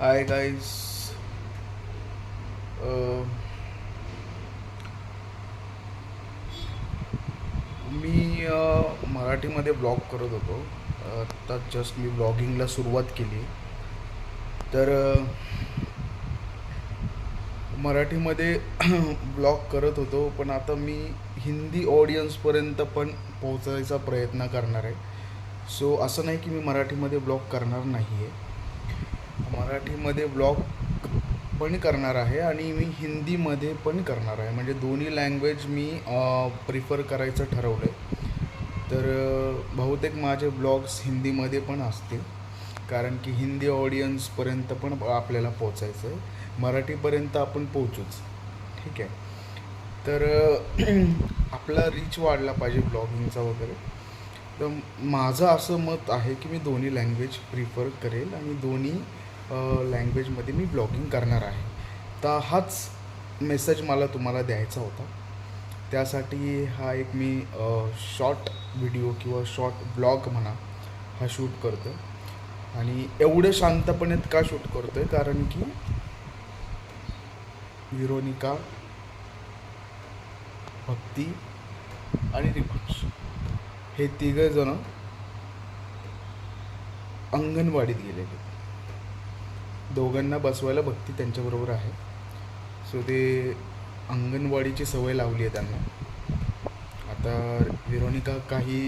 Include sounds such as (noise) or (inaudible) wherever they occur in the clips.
Hi guys um, मी मराठीमध्ये blog करत होतो. आत्ता जस्ट मी ब्लॉगिंगला सुरुवात केली. तर मराठीमध्ये (clears throat) ब्लॉग करत होतो पण आता मी हिंदी ऑडियन्सपर्यंत पण पोहोचायचा प्रयत्न करणार आहे. सो असं नाही की मी मराठीमध्ये ब्लॉग करणार नाही आहे मराठीमध्ये ब्लॉग पण करणार आहे आणि मी हिंदीमध्ये पण करणार आहे. म्हणजे दोन्ही लँग्वेज मी प्रिफर करायचं ठरवलं आहे तर बहुतेक माझे ब्लॉग्स हिंदीमध्ये पण असतील. कारण की हिंदी ऑडियन्सपर्यंत पण आपल्याला पोचायचं आहे मराठीपर्यंत आपण पोचूच ठीक आहे? तर (clears throat) आपला रीच वाढला पाहिजे ब्लॉगिंगचा वगैरे. तर माझं असं मत आहे की मी दोन्ही लँग्वेज प्रिफर करेल आणि दोन्ही लँग्वेजमध्ये मी ब्लॉगिंग करणार आहे. तर हाच मेसेज मला तुम्हाला द्यायचा होता. त्यासाठी हा एक मी शॉर्ट व्हिडिओ किंवा शॉर्ट ब्लॉग म्हणा हा शूट करतो आणि एवढं शांतपणेत का शूट करतो आहे कारण की विरोनिका भक्ती आणि रिवांश हे तिघं जण अंगणवाडीत गेलेले. दोघांना बसवायला भक्ती त्यांच्याबरोबर आहे. सो ते अंगणवाडीची सवय लावली आहे त्यांना. आता विरोनिका काही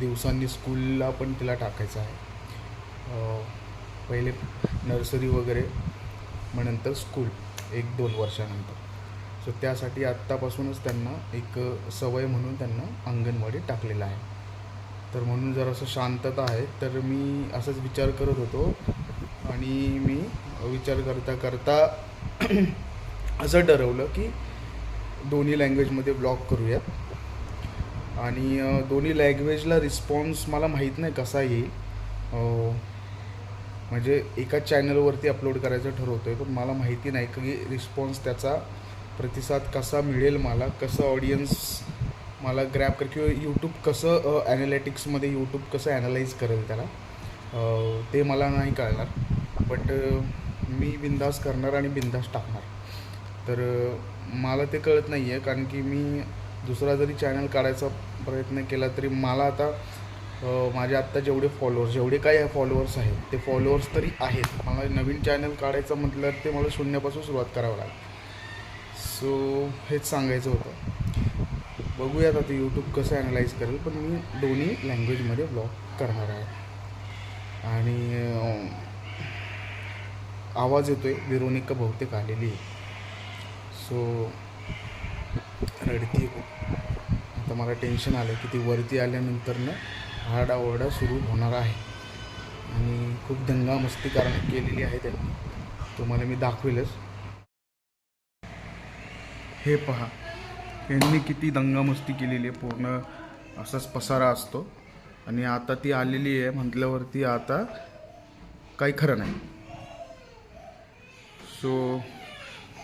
दिवसांनी स्कूलला पण तिला टाकायचं आहे. पहिले नर्सरी वगैरे मग नंतर स्कूल एक दोन वर्षानंतर. सो त्यासाठी आत्तापासूनच त्यांना एक सवय म्हणून त्यांना अंगणवाडीत टाकलेलं आहे. तर म्हणून जर असं शांतता आहे तर मी असंच विचार करत होतो. आणि मी विचार करता करता (clears throat) असं ठरवलं की दोन्ही लँग्वेजमध्ये ब्लॉग करूयात. आणि दोन्ही लँग्वेजला रिस्पॉन्स मला माहीत नाही कसा येईल. म्हणजे एकाच चॅनलवरती अपलोड करायचं ठरवतो आहे पण मला माहिती नाही की रिस्पॉन्स त्याचा प्रतिसाद कसा मिळेल मला कसं ऑडियन्स मला ग्रॅप कर किंवा यूट्यूब कसं ॲनालिटिक्समध्ये यूट्यूब कसं ॲनालाइज करेल त्याला ते मला नाही कळणार. बट मी बिंदास करणार आणि बिंदास टाकणार. तर मला ते कळत नाही आहे कारण की मी दुसरा जरी चॅनल काढायचा प्रयत्न केला तरी मला आता माझे आत्ता जेवढे फॉलोअर्स जेवढे काय फॉलोअर्स आहेत ते फॉलोअर्स तरी आहेत. मला नवीन चॅनल काढायचं म्हटलं ते मला शून्यापासून सुरुवात करावं लागेल. सो हेच सांगायचं होतं. बघूयात आता यूट्यूब कसं ॲनालाइज करेल पण मी दोन्ही लँग्वेजमध्ये ब्लॉग करणार आहे. आणि आवाज येतो आहे विरोनिका बहुतेक आलेली आहे. सो रडती आता मला टेन्शन आलं की ती वरती आल्यानंतर ना आरडाओरडा सुरू होणार आहे. आणि खूप दंगामस्ती कारण केलेली आहे त्यांनी. तुम्हाला मी दाखवेलच. हे पहा. यांनी किती दंगामस्ती केलेली आहे पूर्ण असाच पसारा असतो. आणि आता ती आलेली आहे म्हटल्यावरती आता काही खरं नाही. सो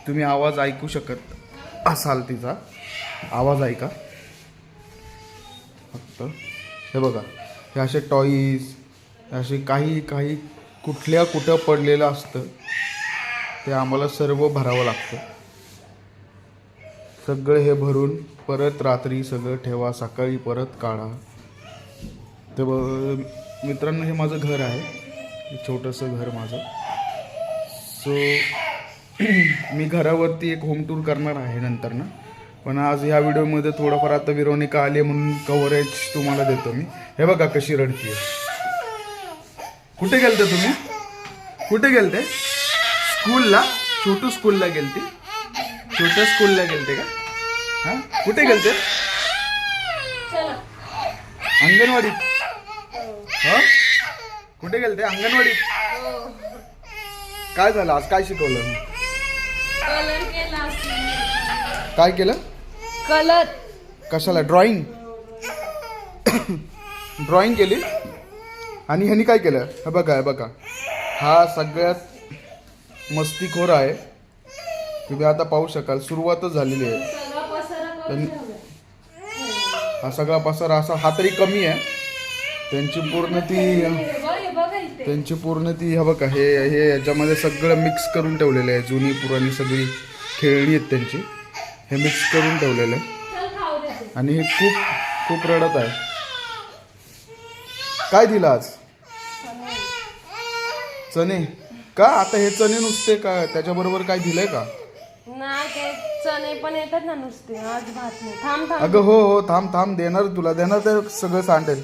तुम्ही आवाज ऐकू शकत असाल तिचा. आवाज ऐका. फक्त. हे बघा हे असे टॉईज असे काही काही कुठल्या कुठं पडलेलं असतं ते आम्हाला सर्व भरावं लागतं. सगळं हे भरून परत रात्री सगळं ठेवा सकाळी परत काढा. तर मित्रांनो हे माझं घर आहे. छोटंसं घर माझं. सो मी घरावरती एक होम टूर करणार आहे नंतर ना पण आज ह्या व्हिडिओमध्ये थोडंफार आता विरोनिका आली आहे म्हणून कव्हरेज तुम्हाला देतो मी. हे बघा कशी रडती आहे कुठे गेलते तुम्ही? कुठे गेलते? स्कूलला? छोटू स्कूलला गेलती? छोट्या स्कूलला गेलते का? हा? कुठे गेलते? अंगणवाडीत. हा? कुठे गेलते? अंगणवाडीत. काय झालं? आज काय शिकवलं? काय केलं? कलर. कशाला? ड्रॉइंग? ड्रॉइंग केली? आणि ह्यानी काय केलं? हे बघा हे बघा. हा सगळ्यात मस्तीखोर आहे. तुम्ही आता पाहू शकाल सुरुवातच झालेली आहे. हा सगळा पसारा असा हा तरी कमी आहे. त्यांची पूर्ण ती त्यांची पूर्ण ती हा बघा हे हे याच्यामध्ये सगळं मिक्स करून ठेवलेलं आहे. जुनी पुराणी सगळी खेळणी आहेत त्यांची. हे मिक्स करून ठेवलेलं आहे. आणि हे खूप खूप रडत आहे. काय दिलं आज? चणे. का? आता हे चणे नुसते का? त्याच्याबरोबर काय दिलंय का? नाही ते चणे पण येतात ना नुसते. आज भात नाही. थांब थांब. अगं हो हो थांब थांब. देणार तुला देणार तर सगळं सांडेल.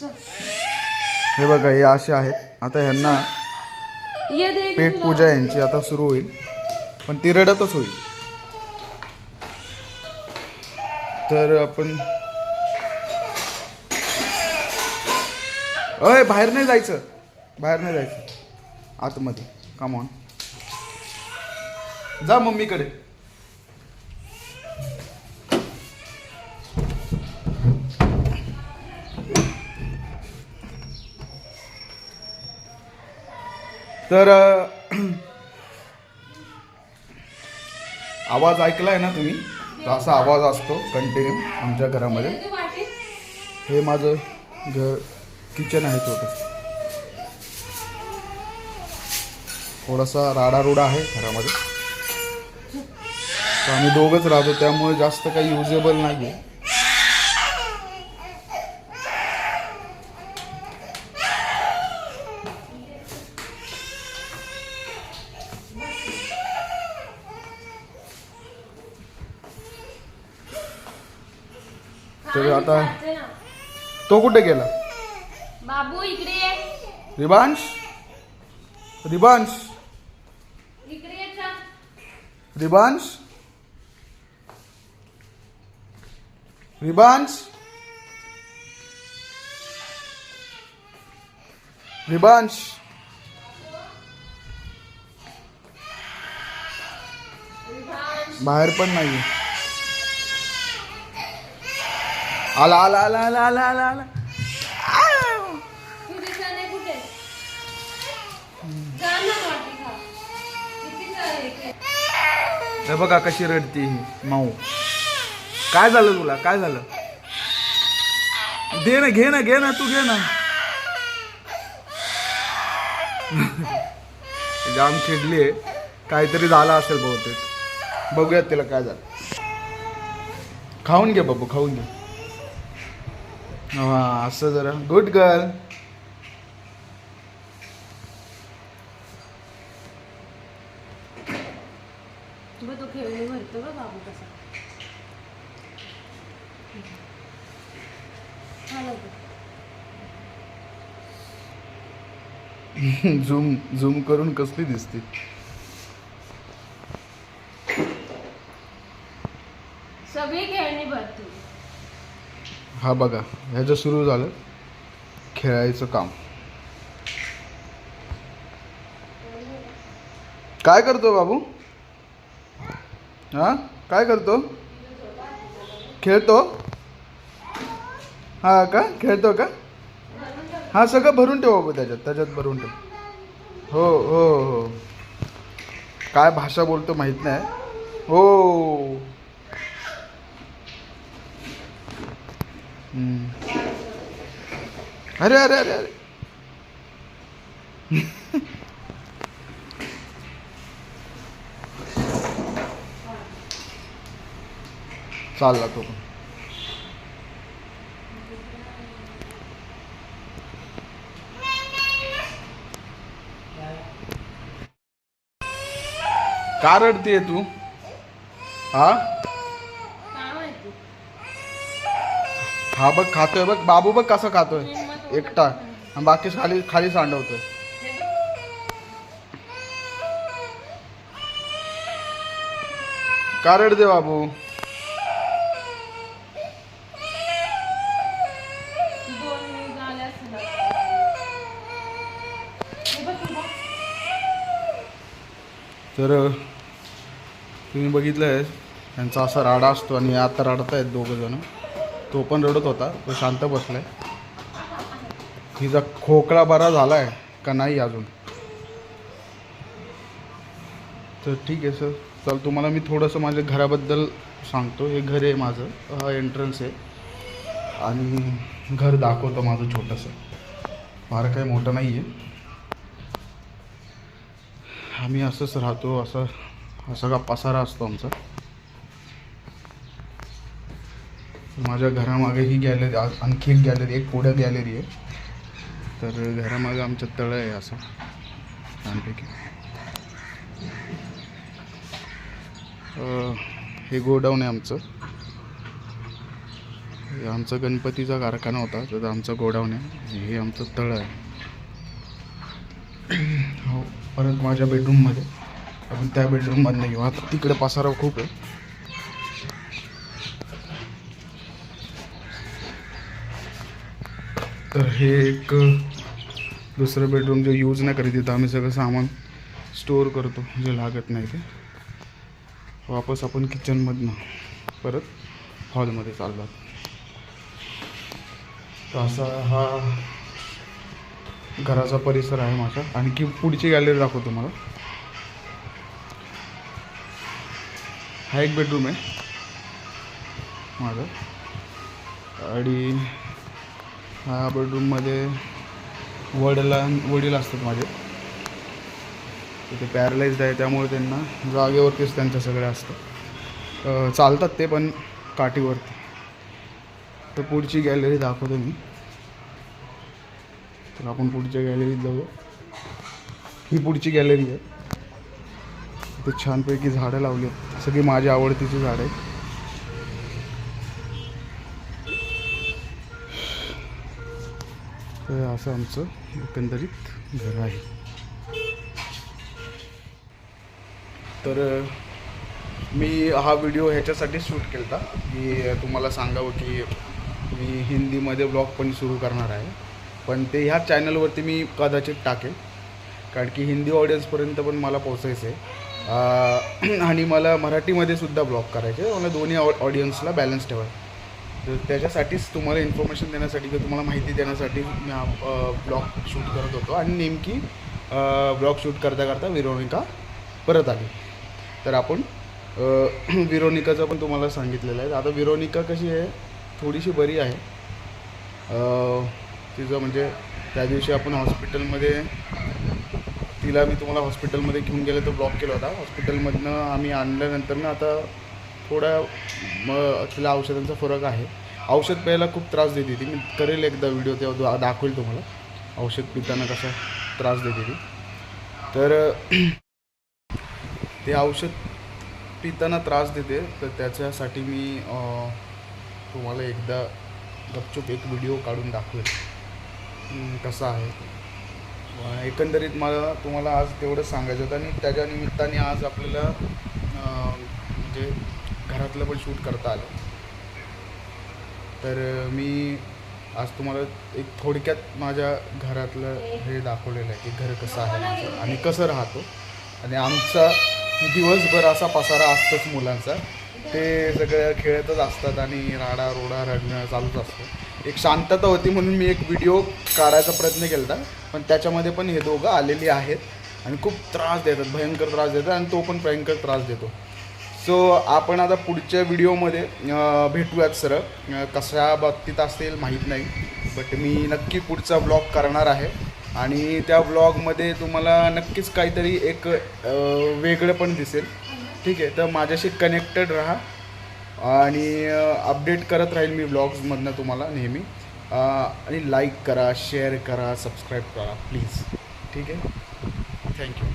चल. हे बघा हे असे आहेत. आता ह्यांना ये दे पेट पूजा यांची आता सुरू होईल. पण ती रडतच होईल. तर आपण अय बाहेर नाही जायचं. बाहेर नाही जायचं. आतमध्ये. कम ऑन जा मम्मीकडे. तर (clears throat) आवाज ऐकलाय ना तुम्ही? तर असा आवाज असतो कंटिन्यू आमच्या घरामध्ये. हे माझं घर किचन आहे छोटं. थोडासा राडारुडा आहे घरामध्ये. तर आम्ही दोघंच राहतो त्यामुळे जास्त काही युजेबल नाही आहे तर आता. तो कुठे गेला? बाबू इकडे ये. रिबांश? रिबांश? इकडे ये चल. रिबांश? रिबांश रिबांश बाहेर पण नाही आला आला आला आला आला आला आला? हे बघा कशी रडती ही माऊ. काय झालं तुला? काय झालं? दे ना घे ना घे ना तू घे ना. (laughs) जाम चिडली आहे काहीतरी झालं असेल बहुतेक. बघूयात तिला काय झालं. खाऊन घे बाबू खाऊन घे. हा असं जरा. गुड गर्ल बघ तो खेळणी भरतो बघ बाबू कसा हा लवकर. (laughs) झूम झूम करून कसली दिसते? सगळी खेळणी भरतो. हा बघा ह्याचं सुरू झालं. खेळायचं काम. काय करतो बाबू? हा? काय करतो? खेळतो? हा का? खेळतो का? हा सगळं भरून ठेव बघ त्याच्यात त्याच्यात भरून ठेव. हो हो हो. काय भाषा बोलतो माहीत नाही. हो. अरे अरे अरे अरे. (laughs) चालला तो पण. का रडते तू. हा? हा बघ खातोय बघ. बाबू बघ कसं खातोय. एकटा. आणि बाकी खाली खाली सांडवतोय. का रडते बाबू. तर तुम्ही बघितलं आहे त्यांचा असा राडा असतो आणि आता रडत आहेत दोघं जण. तो पण रडत होता तो शांत बसला आहे हिचा खोकला बरा झाला आहे का नाही अजून? तर ठीक आहे सर चल तुम्हाला मी थोडंसं माझ्या घराबद्दल सांगतो. हे घर आहे माझं हा एंट्रन्स आहे. आणि घर दाखवतं माझं छोटंसं. फार काही मोठं नाही आहे आम्ही असंच राहतो असं हा सगळा पसारा असतो आमचा. माझ्या घरामागे ही गॅलरी आणखी एक गॅलरी एक पुढं गॅलरी आहे. तर घरामागे आमचं तळं आहे असं. छानपैकी. हे गोडाऊन आहे आमचं. हे आमचा गणपतीचा कारखाना होता तर आमचं गोडाऊन आहे. हे आमचं तळं आहे. हो परत माझ्या बेडरूममध्ये आपण त्या बेडरूममधनं घेऊ. आता तिकडे पसारा खूप आहे. तर हे एक दुसरं बेडरूम जे यूज नाही करीत तिथं आम्ही सगळं सामान स्टोअर करतो जे लागत नाही ते. वापस आपण किचनमधनं परत हॉलमध्ये चाललो तर असा हा घराचा परिसर आहे माझा. आणखी पुढची गॅलरी दाखवतो मला हा एक बेडरूम आहे. माझं. आणि हा बेडरूममध्ये वडिला वडील असतात माझे. ते पॅरलाइज्ड आहे त्यामुळे त्यांना जागेवरतीच त्यांचं सगळं असतं चालतात ते पण काठीवरती. तर पुढची गॅलरी दाखवतो मी. तर आपण पुढच्या गॅलरीत जाऊ ही पुढची गॅलरी आहे. ते छानपैकी झाडं लावली आहेत. सगळी माझी आवडतीची झाडं आहेत. तर असं आमचं एकंदरीत घर आहे. तर मी हा व्हिडिओ ह्याच्यासाठी शूट केला होता की तुम्हाला सांगावं की मी हिंदीमध्ये ब्लॉग पण सुरू करणार आहे. पण ते ह्या चॅनलवरती मी कदाचित टाकेल. कारण की हिंदी ऑडियन्सपर्यंत पण मला पोचायचं आहे (clears throat) आणि मला मराठीमध्ये सुद्धा ब्लॉग करायचे. मला दोन्ही ऑडियन्सला बॅलन्स ठेवायचं तर त्याच्यासाठीच तुम्हाला इन्फॉर्मेशन देण्यासाठी किंवा तुम्हाला माहिती देण्यासाठी मी हा ब्लॉग शूट करत होतो. आणि नेमकी ब्लॉग शूट करता करता विरोनिका परत आली. तर आपण (clears throat) विरोनिकाचं पण तुम्हाला सांगितलेलं आहे. आता विरोनिका कशी आहे? थोडीशी बरी आहे. तिचं म्हणजे त्या दिवशी आपण हॉस्पिटलमध्ये तिला मी तुम्हाला हॉस्पिटलमध्ये घेऊन गेलं तर ब्लॉक केला होता. हॉस्पिटलमधनं आम्ही आणल्यानंतर ना आता थोडा मग तिला औषधांचा फरक आहे. औषध प्यायला खूप त्रास देते ती. मी करेल एकदा व्हिडिओ तेव्हा दा- दाखवेल तुम्हाला. औषध पिताना कसा त्रास देते ती. तर ते औषध पिताना त्रास देते. तर त्याच्यासाठी मी तुम्हाला एकदा गपचूप एक व्हिडिओ काढून दाखवेल. कसा आहे एकंदरीत मला तुम्हाला आज तेवढं सांगायचं होतं आणि त्याच्या निमित्ताने आज आपल्याला म्हणजे घरातलं पण शूट करता आलं. तर मी आज तुम्हाला एक थोडक्यात माझ्या घरातलं हे दाखवलेलं आहे की घर कसं आहे माझं आणि कसं राहतो. आणि आमचा दिवसभर असा पसारा असतोच मुलांचा. ते सगळ्या खेळतच असतात आणि राडा रोडा रडणं चालूच असतं. एक शांतता होती म्हणून मी एक व्हिडिओ काढायचा प्रयत्न केला होता पण त्याच्यामध्ये पण हे दोघं आलेली आहेत आणि खूप त्रास देतात भयंकर त्रास देतात आणि तो पण भयंकर त्रास देतो. सो आपण आता पुढच्या व्हिडिओमध्ये भेटूयात सर कशा बाबतीत असेल माहीत नाही बट मी नक्की पुढचा ब्लॉग करणार आहे. आणि त्या ब्लॉगमध्ये तुम्हाला नक्कीच काहीतरी एक वेगळं पण दिसेल. ठीक आहे तर माझ्याशी कनेक्टेड राहा. आणि अपडेट करत राहील मी ब्लॉग्समधनं तुम्हाला नेहमी. आणि लाईक करा शेअर करा सबस्क्राईब करा प्लीज ठीक आहे? थँक्यू